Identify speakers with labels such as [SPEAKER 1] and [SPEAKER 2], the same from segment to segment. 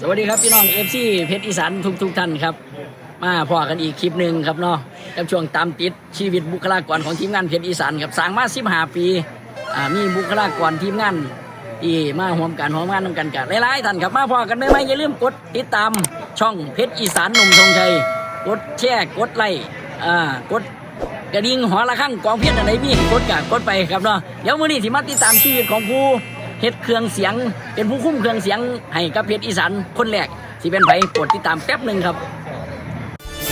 [SPEAKER 1] สวัสดีครับพี่น้องเอฟซีเพชรอีสานทุกทุกท่านครับ มาพอกันอีกคลิปหนึ่งครับเนาะกับช่วงตามติดชีวิตบุคลากรของทีมงานเพชรอีสานครับสร้างมาสิบห้าปีอ่ามีบุคลากรทีมงานที่มาห่วมกันห่วมงานนำกันกันหลายๆท่านครับมาพอกันไม่ไม่อย่าลืมกดติดตามช่องเพชรอีสานหนุ่มทงชัยกดแชร์กดไลค์อ่ากดกระดิ่งหอละข้างกองเพียรอะไรมีกดกะกดไปครับเนาะเดี๋ยวมื้อนี้สิมาติดตามชีวิตของผู้ เฮ็ดเครื่องเสียง เป็นผู้คุ้มเครื่องเสียงให้กับเพชรอีสานคนแรกสิเป็นไผโปรดติดตามแป๊บหนึ่งครับ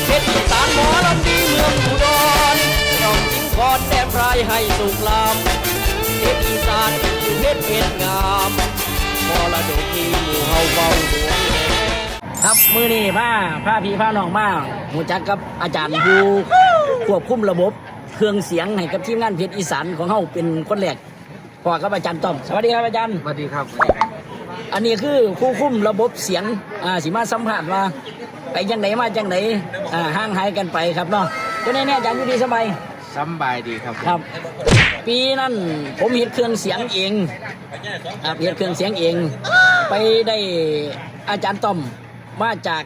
[SPEAKER 1] เพชรอีสานหมอลำดีเมืองอุดรน้องจิงกอนแต้มรายให้สุขลามเพชรอีสานคือเพชรเพชรงามมรดกที่หมู่เฮาเฝ้าห่วงแหนครับมือนี้ผ้าผ้าพี่ผ้าน้องมาหูจักกับอาจารย์ผู้ควบคุมระบบ เครื่องเสียงให้กับทีมงานเพชรอีสานของเฮาเป็นคนแรก พอกับอาจารย์ต้อมสวัสดีครับอาจารย์
[SPEAKER 2] สวัสดีครับ
[SPEAKER 1] อันนี้คือผู้คุมระบบเสียงอ่าสิมาสัมผัสว่าไปจังไหนมาจังไหนอ่าห่างหายกันไปครับเนาะก็แน่ๆอาจารย์อยู่ดีสบาย
[SPEAKER 2] สำบายดีครับ
[SPEAKER 1] ครับ ปีนั้นผมเห็ดเครื่องเสียงเองครับเห็ดเครื่องเสียงเอง ไปได้อาจารย์ต้อมมาจาก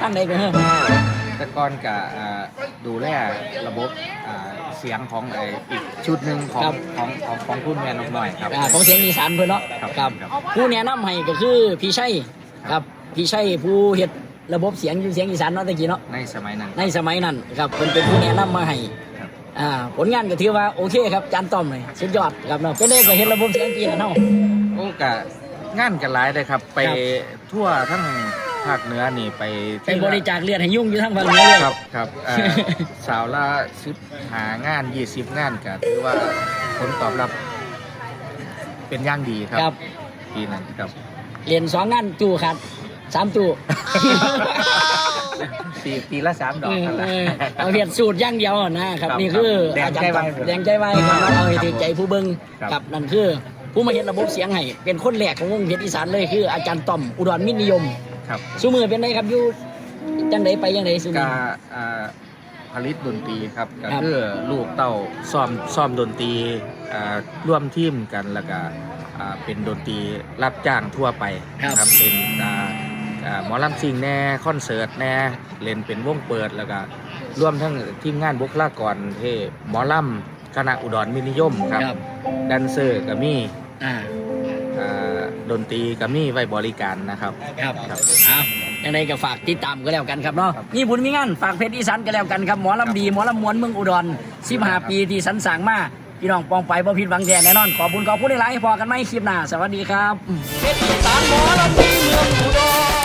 [SPEAKER 1] ทางไหนกันเหรอ
[SPEAKER 2] แต่ก่อนกับดูแลระบบอ่าเสียงของไออีกชุดหนึ่งของของของของคุณแม่นกหน่อยครับ
[SPEAKER 1] อ่าของเสียงอีสานเพื่อนเนาะ
[SPEAKER 2] ครับ
[SPEAKER 1] ครับ
[SPEAKER 2] ครับ
[SPEAKER 1] ผู้แนะนำให้ก็คือพี่ชัยครับพี่ชัยผู้เฮ็ดระบบเสียงอยู่เสียงอีสานเนาะตะกี้เนาะ
[SPEAKER 2] ในสมัยนั้น
[SPEAKER 1] ในสมัยนั้นครับเป็นเป็นผู้แนะนำมาให้
[SPEAKER 2] ครับ
[SPEAKER 1] อ่าผลงานก็ถือว่าโอเคครับจานต้อมเลยสุดยอดครับเนาะเป็นได้ก็เฮ็ดระบบเสียงจีนเนาะ
[SPEAKER 2] โอ้กะงานกันหลายเลยครับ ไป
[SPEAKER 1] ครับ
[SPEAKER 2] ทั่วทั้งภาคเหนือนี่ไป
[SPEAKER 1] ไปบริจาคเลือดให้ยุ่งอยู่ทั้งฝั่งนี้เลย
[SPEAKER 2] ครับครับอ่า สาวละสิบหางานยี่สิบงานก็ถือว่าผลตอบรับเป็นอย่างดีครับ
[SPEAKER 1] ครับ
[SPEAKER 2] ปีนั้นครับ
[SPEAKER 1] เรียนสองงานจู่ครับสามจู่
[SPEAKER 2] ปีปีละสามดอกกันละ
[SPEAKER 1] เออเอาเพียรสูตรอย่างเดียวนะครับ
[SPEAKER 2] ครับ
[SPEAKER 1] นี่คือ
[SPEAKER 2] แดง
[SPEAKER 1] อาจาร
[SPEAKER 2] ใจ
[SPEAKER 1] ย์
[SPEAKER 2] ไว้
[SPEAKER 1] ตับแดงใจไว้ครับเอาให้ถือใจผู้เบิ้ง
[SPEAKER 2] ครับ
[SPEAKER 1] ครับนั่นคือ ผู้มาเห็นระบบเสียงให้เป็นคนแรกของวงเพชรอีสานเลยคืออาจารย์ต้อมอุดรมิตรนิยม
[SPEAKER 2] ครับ
[SPEAKER 1] สุมือเป็นไงครับอยู่จังไดไปยังไดสุมื
[SPEAKER 2] กา
[SPEAKER 1] อ
[SPEAKER 2] อ่าผลิตดนตรีครับก็
[SPEAKER 1] ครับ
[SPEAKER 2] คือลูกเต้าซ้อมซ้อมดนตรีอ่าร่วมทีมกันแล้วก็อ่าเป็นดนตรีรับจ้างทั่วไปนะครับเป็นอ่าอ่าหมอลำซิงแน่คอนเสิร์ตแน่เล่นเป็นวงเปิดแล้วก็ร่วมทั้งทีมงานบุคลากรเทหมอลำคณะอุดรมิตรนิยมครับ
[SPEAKER 1] ครับ
[SPEAKER 2] แดนเซอร์ก็มี
[SPEAKER 1] อ่า
[SPEAKER 2] อ่า ดนตรีก็มีไว้บริการนะครับ
[SPEAKER 1] ครับ
[SPEAKER 2] ครับ
[SPEAKER 1] เอายังไงก็ฝากติดตามก็แล้วกันครับเนาะ
[SPEAKER 2] ครับ
[SPEAKER 1] มีบุญมีงานฝากเพชรอีสานก็แล้วกันครับหมอลำดีหมอลำมวนเมืองอุดร15ปีที่สันสร้างมาพี่น้องปองไปบ่ผิดหวังแท้แน่นอนขอบคุณขอบคุณหลายๆพอกันไหมคลิปหน้าสวัสดีครับเพชรอีสานหมอลำดี